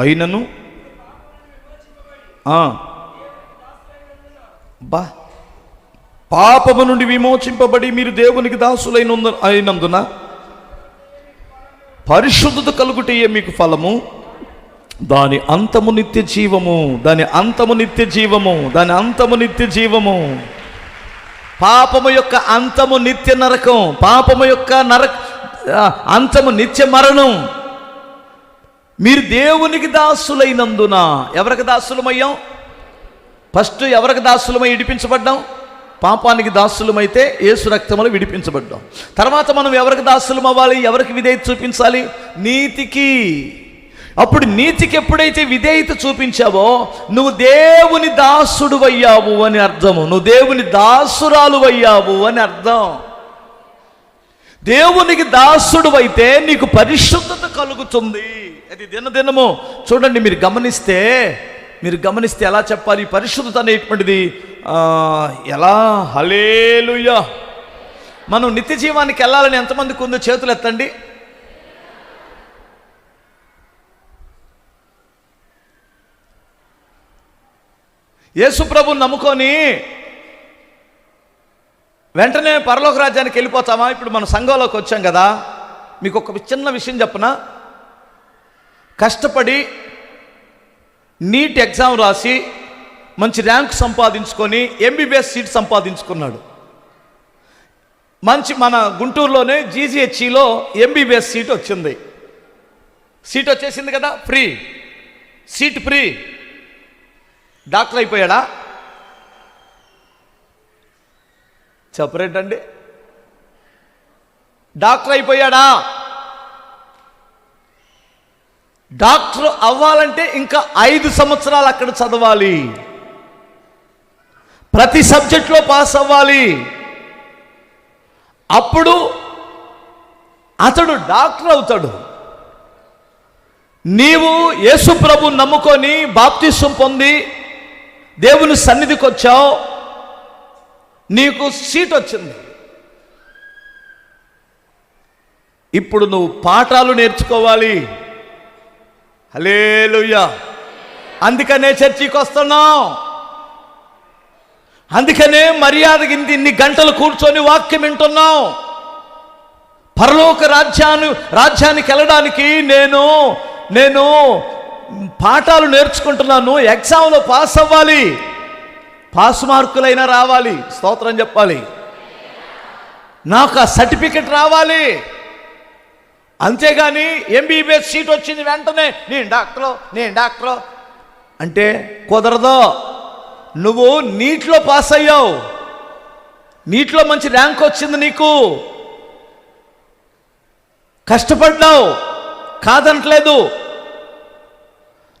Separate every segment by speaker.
Speaker 1: అయినను? బా. పాపము నుండి విమోచింపబడి మీరు దేవునికి దాసులైన అయినందున పరిశుద్ధత కలుగుటయే మీకు ఫలము. దాని అంతము నిత్య జీవము. దాని అంతము నిత్య జీవము. దాని అంతము నిత్య జీవము. పాపము యొక్క అంతము నిత్య నరకం. పాపము యొక్క నరక అంతము నిత్య మరణం. మీరు దేవునికి దాసులైనందున ఎవరికి దాసులమయ్యాం? ఫస్ట్ ఎవరికి దాసులమై విడిపించబడ్డాం? పాపానికి దాసులమైతే ఏసు రక్తములు విడిపించబడ్డాం. తర్వాత మనం ఎవరికి దాసులం అవ్వాలి ఎవరికి విధేయత చూపించాలి? నీతికి. అప్పుడు నీతికి ఎప్పుడైతే విధేయత చూపించావో నువ్వు దేవుని దాసుడు అయ్యావు అని అర్థము. నువ్వు దేవుని దాసురాలు అయ్యావు అని అర్థం. దేవునికి దాసుడు అయితే నీకు పరిశుద్ధత కలుగుతుంది. అది దినదినము. చూడండి మీరు గమనిస్తే మీరు గమనిస్తే ఎలా చెప్పాలి? పరిశుద్ధత అనేటువంటిది ఎలా? హలేలుయా మనం నిత్య జీవానికి వెళ్ళాలని ఎంతమందికి ఉందో చేతులు ఎత్తండి. యేసు ప్రభు నమ్ముకొని వెంటనే పరలోక రాజ్యానికి వెళ్ళిపోతామా? ఇప్పుడు మనం సంఘంలోకి వచ్చాం కదా. మీకు ఒక చిన్న విషయం చెప్పనా? కష్టపడి నీట్ ఎగ్జామ్ రాసి మంచి ర్యాంక్ సంపాదించుకొని ఎంబీబీఎస్ సీట్ సంపాదించుకున్నాడు. మంచి మన గుంటూరులోనే జీజీహెచ్ఈలో ఎంబీబీఎస్ సీట్ వచ్చింది. సీట్ వచ్చేసింది కదా ఫ్రీ. Seat free. డాక్టర్ అయిపోయాడా? చెప్పరేంటండి? డాక్టర్ అయిపోయాడా? డాక్టర్ అవ్వాలంటే ఇంకా ఐదు సంవత్సరాలు అక్కడ చదవాలి. ప్రతి సబ్జెక్ట్లో పాస్ అవ్వాలి. అప్పుడు అతడు డాక్టర్ అవుతాడు. నీవు యేసు ప్రభు నమ్ముకొని బాప్తిసం పొంది దేవుని సన్నిధికి వచ్చావు. నీకు సీట్ వచ్చింది. ఇప్పుడు నువ్వు పాఠాలు నేర్చుకోవాలి. హలేలుయ్యా అందుకనే చర్చికి వస్తున్నావు అందుకనే మర్యాదకి ఇన్ని ఇన్ని గంటలు కూర్చొని వాక్యం వింటున్నావు పరలోక రాజ్యాన్ని రాజ్యానికి వెళ్ళడానికి నేను నేను పాఠాలు నేర్చుకుంటున్నాను ఎగ్జామ్లో పాస్ అవ్వాలి. పాస్ మార్కులైనా రావాలి. స్తోత్రం చెప్పాలి. నాకు ఆ సర్టిఫికెట్ రావాలి. అంతేగాని ఎంబీబీఎస్ సీట్ వచ్చింది వెంటనే నేను డాక్టరు నేను డాక్టరు. అంటే కుదరదు. నువ్వు నీటిలో పాస్ అయ్యావు. నీటిలో మంచి ర్యాంక్ వచ్చింది నీకు. కష్టపడ్డావు. కాదనట్లేదు.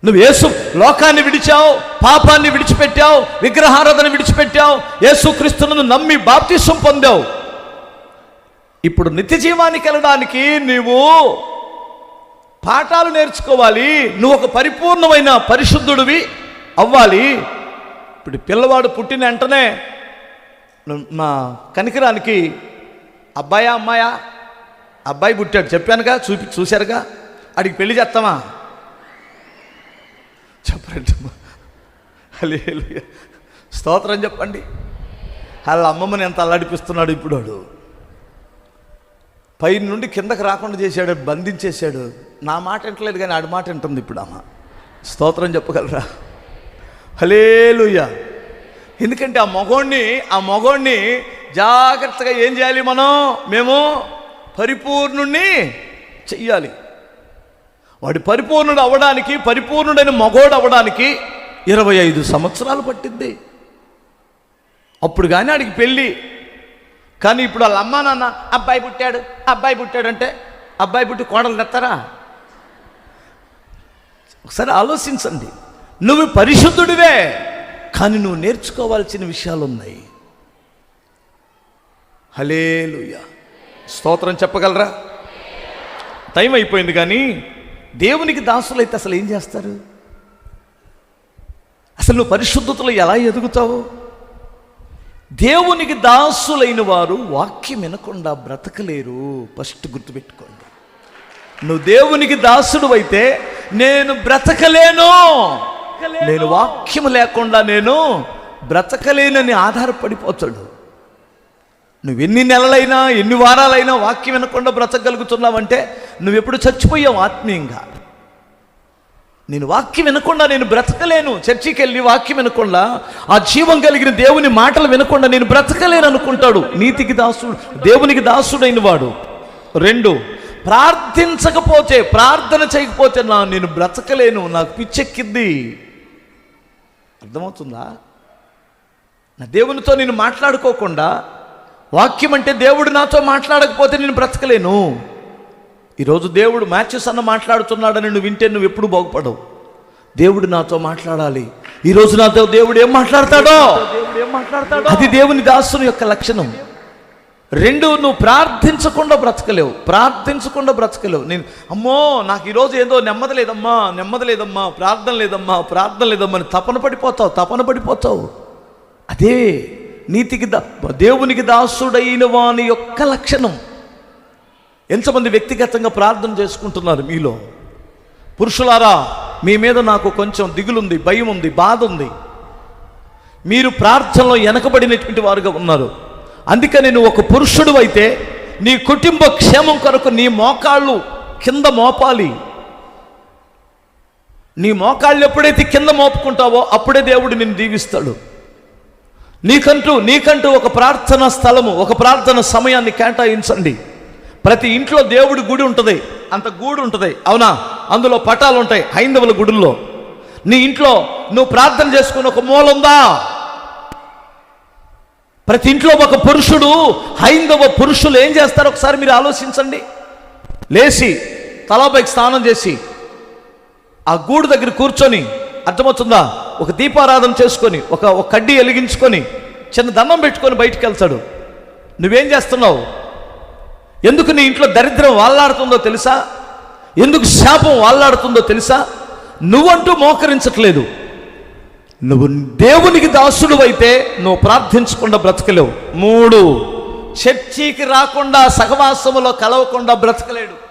Speaker 1: నువ్వు యేసు లోకాన్ని విడిచావు పాపాన్ని విడిచిపెట్టావు విగ్రహారాధన విడిచిపెట్టావు యేసుక్రీస్తును నమ్మి బాప్తిసం పొందావు. ఇప్పుడు నిత్య జీవానికి వెళ్ళడానికి నీవు పాఠాలు నేర్చుకోవాలి. నువ్వు ఒక పరిపూర్ణమైన పరిశుద్ధుడివి అవ్వాలి. ఇప్పుడు పిల్లవాడు పుట్టిన వెంటనే మా కనికరానికి అబ్బాయా అమ్మాయా? అబ్బాయి పుట్టాడు. చెప్పానుగా? చూపి చూశారుగా? అడిగి పెళ్ళి చేస్తామా? చెప్పండి హల్లెలూయా. స్తోత్రం చెప్పండి. వాళ్ళ అమ్మమ్మని ఎంత అల్లాడిపిస్తున్నాడు ఇప్పుడు వాడు. పై నుండి కిందకి రాకుండా చేశాడు బంధించేశాడు. నా మాట వింటలేదు కానీ ఆడి మాట వింటుంది ఇప్పుడు అమ్మ. స్తోత్రం చెప్పగలరా? హలేలుయ్య ఎందుకంటే ఆ మగోణ్ణి ఆ మగోణ్ణి జాగ్రత్తగా ఏం చేయాలి మనం? మేము పరిపూర్ణుణ్ణి చెయ్యాలి. వాడి పరిపూర్ణుడు అవ్వడానికి పరిపూర్ణుడైన మగోడు అవ్వడానికి ఇరవై ఐదు సంవత్సరాలు పట్టింది. అప్పుడు కానీ ఆడికి పెళ్ళి కానీ ఇప్పుడు వాళ్ళ అమ్మా నాన్న అబ్బాయి పుట్టాడు అబ్బాయి పుట్టాడు అంటే అబ్బాయి పుట్టి కోడలు నెత్తారా? ఒకసారి ఆలోచించండి. నువ్వు పరిశుద్ధుడివే కానీ నువ్వు నేర్చుకోవాల్సిన విషయాలు ఉన్నాయి. హలేలుయ స్తోత్రం చెప్పగలరా? టైం అయిపోయింది కానీ దేవునికి దాసులైతే అసలు ఏం చేస్తారు? అసలు నువ్వు పరిశుద్ధతలో ఎలా ఎదుగుతావు? దేవునికి దాసులైన వారు వాక్యం వినకుండా బ్రతకలేరు. ఫస్ట్ గుర్తుపెట్టుకోండి. నువ్వు దేవునికి దాసుడు అయితే నేను బ్రతకలేను. నేను వాక్యం లేకుండా నేను బ్రతకలేనని ఆధారపడిపోతాడు. నువ్వు ఎన్ని నెలలైనా ఎన్ని వారాలైనా వాక్యం వినకుండా బ్రతకగలుగుతున్నావంటే నువ్వు ఎప్పుడు చచ్చిపోయావు ఆత్మీయంగా. నేను వాక్యం వినకుండా నేను బ్రతకలేను. చర్చికి వెళ్ళి వాక్యం వినకుండా ఆ జీవం కలిగిన దేవుని మాటలు వినకుండా నేను బ్రతకలేను అనుకుంటాడు. నీతికి దాసుడు దేవునికి దాసుడైన వాడు. రెండు ప్రార్థించకపోతే ప్రార్థన చేయకపోతే నా నేను బ్రతకలేను. నాకు పిచ్చెక్కింది. అర్థమవుతుందా? నా దేవునితో నేను మాట్లాడుకోకుండా వాక్యం అంటే దేవుడు నాతో మాట్లాడకపోతే నేను బ్రతకలేను. ఈరోజు దేవుడు మ్యాచెస్ అన్న మాట్లాడుతున్నాడని నువ్వు వింటే నువ్వు ఎప్పుడు బాగుపడవు. దేవుడు నాతో మాట్లాడాలి. ఈరోజు నాతో దేవుడు ఏం మాట్లాడతాడో? అది దేవుని దాసుని యొక్క లక్షణం. రెండు నువ్వు ప్రార్థించకుండా బ్రతకలేవు. ప్రార్థించకుండా బ్రతకలేవు. నేను అమ్మో నాకు ఈరోజు ఏదో నెమ్మది లేదమ్మా నెమ్మది లేదమ్మా ప్రార్థన లేదమ్మా ప్రార్థన లేదమ్మా అని తపన పడిపోతావు తపన పడిపోతావు. అదే నీతికి దా దేవునికి దాసుడైన వాని యొక్క లక్షణం. ఎంతమంది వ్యక్తిగతంగా ప్రార్థన చేసుకుంటున్నారు మీలో? పురుషులారా మీ మీద నాకు కొంచెం దిగులుంది భయం ఉంది బాధ ఉంది మీరు ప్రార్థనలో వెనకబడినటువంటి వారుగా ఉన్నారు. అందుకని నువ్వు ఒక పురుషుడు అయితే నీ కుటుంబ క్షేమం కొరకు నీ మోకాళ్ళు కింద మోపాలి. నీ మోకాళ్ళు ఎప్పుడైతే కింద మోపుకుంటావో అప్పుడే దేవుడు నిన్ను దీవిస్తాడు. నీకంటూ నీకంటూ ఒక ప్రార్థన స్థలము ఒక ప్రార్థన సమయాన్ని కేటాయించండి. ప్రతి ఇంట్లో దేవుడి గుడి ఉంటుంది. అంత గూడు ఉంటుంది. అవునా? అందులో పటాలు ఉంటాయి హైందవుల గుడుల్లో. నీ ఇంట్లో నువ్వు ప్రార్థన చేసుకున్న ఒక మూల ఉందా? ప్రతి ఇంట్లో ఒక పురుషుడు హైందవ పురుషులు ఏం చేస్తారు? ఒకసారి మీరు ఆలోచించండి. లేచి తలాపైకి స్నానం చేసి ఆ గూడు దగ్గర కూర్చొని అర్థమవుతుందా? ఒక దీపారాధన చేసుకొని ఒక ఒక కడ్డీ వెలిగించుకొని చిన్న దండం పెట్టుకొని బయటికి వెళ్తాడు. నువ్వేం చేస్తున్నావు? ఎందుకు నీ ఇంట్లో దరిద్రం వాళ్ళాడుతుందో తెలుసా? ఎందుకు శాపం వాళ్ళాడుతుందో తెలుసా? నువ్వంటూ మోకరించట్లేదు. నువ్వు దేవునికి దాసుడు అయితే నువ్వు ప్రార్థించకుండా బ్రతకలేవు. మూడు చర్చికి రాకుండా సహవాసములో కలవకుండా బ్రతకలేడు.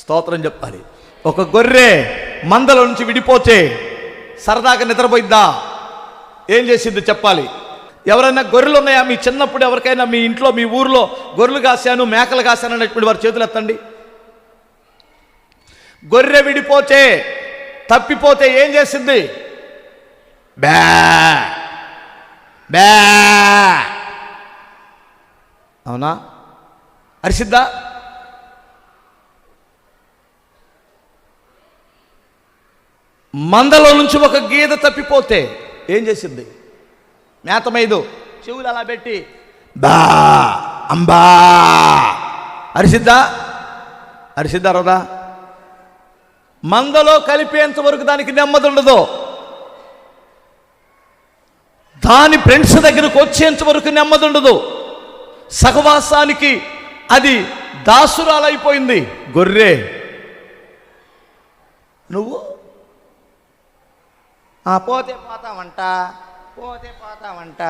Speaker 1: స్తోత్రం చెప్పాలి. ఒక గొర్రె మందల నుంచి విడిపోతే సరదాగా నిద్రపోయిద్దా? ఏం చేసింది చెప్పాలి. ఎవరైనా గొర్రెలు ఉన్నాయా? మీ చిన్నప్పుడు ఎవరికైనా మీ ఇంట్లో మీ ఊర్లో గొర్రెలు కాశాను మేకలు కాశాను అనేటువంటి వారి చేతులు ఎత్తండి. గొర్రె విడిపోతే తప్పిపోతే ఏం చేసింది? బ్యా బ్యా అవునా? అరిసిద్దా? మందలో నుంచి ఒక గీత తప్పిపోతే ఏం చేసింది? మేతమైదు. చెవులు అలా పెట్టి. బా అంబా. అరిసిద్దా అరిసిద్దా రదా మందలో కలిపేంత వరకు దానికి నెమ్మది ఉండదు. దాని ఫ్రెండ్స్ దగ్గరకు వచ్చేంత వరకు నెమ్మది ఉండదు. సహవాసానికి అది దాసురాలైపోయింది. గొర్రె. నువ్వు? ఆ పోతే పోతావంట. పోతే పోతావంట.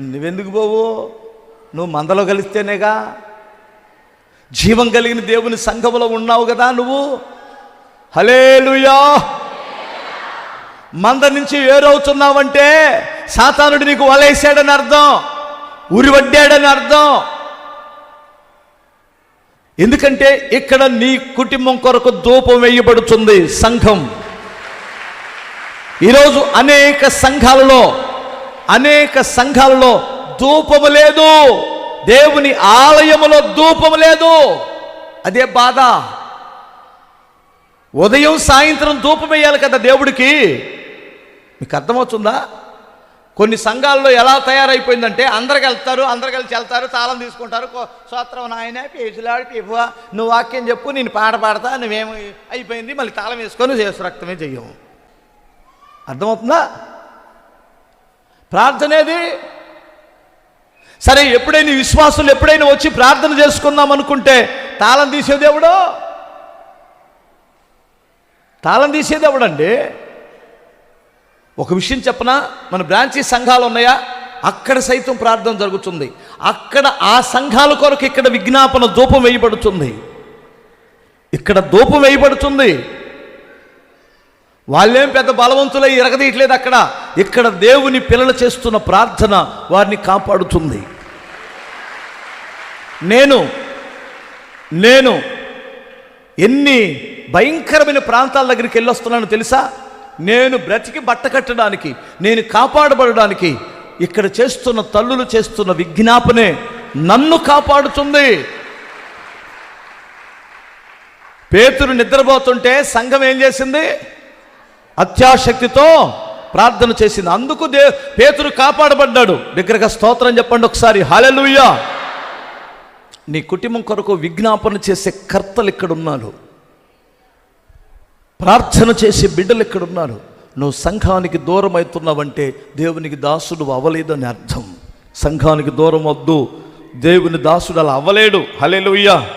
Speaker 1: నువ్వెందుకు పోవు? నువ్వు మందలో కలిస్తేనేగా? జీవం కలిగిన దేవుని సంఘములో ఉన్నావు కదా నువ్వు? హలేలుయా మంద నుంచి వేరవుతున్నావంటే సాతానుడు నీకు వలేసాడని అర్థం ఉరివడ్డాడని అర్థం. ఎందుకంటే ఇక్కడ నీ కుటుంబం కొరకు ధూపం వేయబడుతుంది సంఘం. ఈరోజు అనేక సంఘాలలో అనేక సంఘాలలో ధూపము లేదు. దేవుని ఆలయములో ధూపము లేదు. అదే బాధ. ఉదయం సాయంత్రం ధూపం వేయాలి కదా దేవుడికి? మీకు అర్థమవుతుందా? కొన్ని సంఘాల్లో ఎలా తయారైపోయిందంటే అందరికి వెళ్తారు అందరు కలిసి వెళ్తారు తాళం తీసుకుంటారు సోత్రం నాయన పేజులాడి పివ్వ నువ్వు వాక్యం చెప్పు నేను పాట పాడతా నువ్వేమో అయిపోయింది మళ్ళీ తాళం వేసుకొని చేసు రక్తమే చెయ్యము అర్థమవుతుందా? ప్రార్థనేది? సరే ఎప్పుడైనా విశ్వాసులు ఎప్పుడైనా వచ్చి ప్రార్థన చేసుకుందాం అనుకుంటే తాళం తీసేది ఎవడు? తాళం తీసేది ఎవడండి? ఒక విషయం చెప్పనా? మన బ్రాంచీ సంఘాలు ఉన్నాయా? అక్కడ సైతం ప్రార్థన జరుగుతుంది. అక్కడ ఆ సంఘాల కొరకు ఇక్కడ విజ్ఞాపన ధూపం వేయబడుతుంది. ఇక్కడ ధూపం వేయబడుతుంది. వాళ్ళేం పెద్ద బలవంతులై ఎరగదీయట్లేదు అక్కడ. ఇక్కడ దేవుని పిల్లలు చేస్తున్న ప్రార్థన వారిని కాపాడుతుంది. నేను నేను ఎన్ని భయంకరమైన ప్రాంతాల దగ్గరికి వెళ్ళొస్తున్నాను తెలుసా? నేను బ్రతికి బట్ట కట్టడానికి నేను కాపాడబడడానికి ఇక్కడ చేస్తున్న తల్లులు చేస్తున్న విజ్ఞాపనే నన్ను కాపాడుతుంది. పేతురు నిద్రపోతుంటే సంఘం ఏం చేసింది? అత్యాశక్తితో ప్రార్థన చేసింది. అందుకు దే పేతురు కాపాడబడ్డాడు. దగ్గరగా స్తోత్రం చెప్పండి ఒకసారి. హాలెలుయ్యా నీ కుటుంబం కొరకు విజ్ఞాపన చేసే కర్తలు ఇక్కడ ఉన్నారు. ప్రార్థన చేసే బిడ్డలు ఇక్కడ ఉన్నారు. నువ్వు సంఘానికి దూరం అవుతున్నావంటే దేవునికి దాసుడు అవ్వలేదని అర్థం. సంఘానికి దూరం వద్దు. దేవుని దాసుడు అలా అవ్వలేడు. హలెలుయ్యా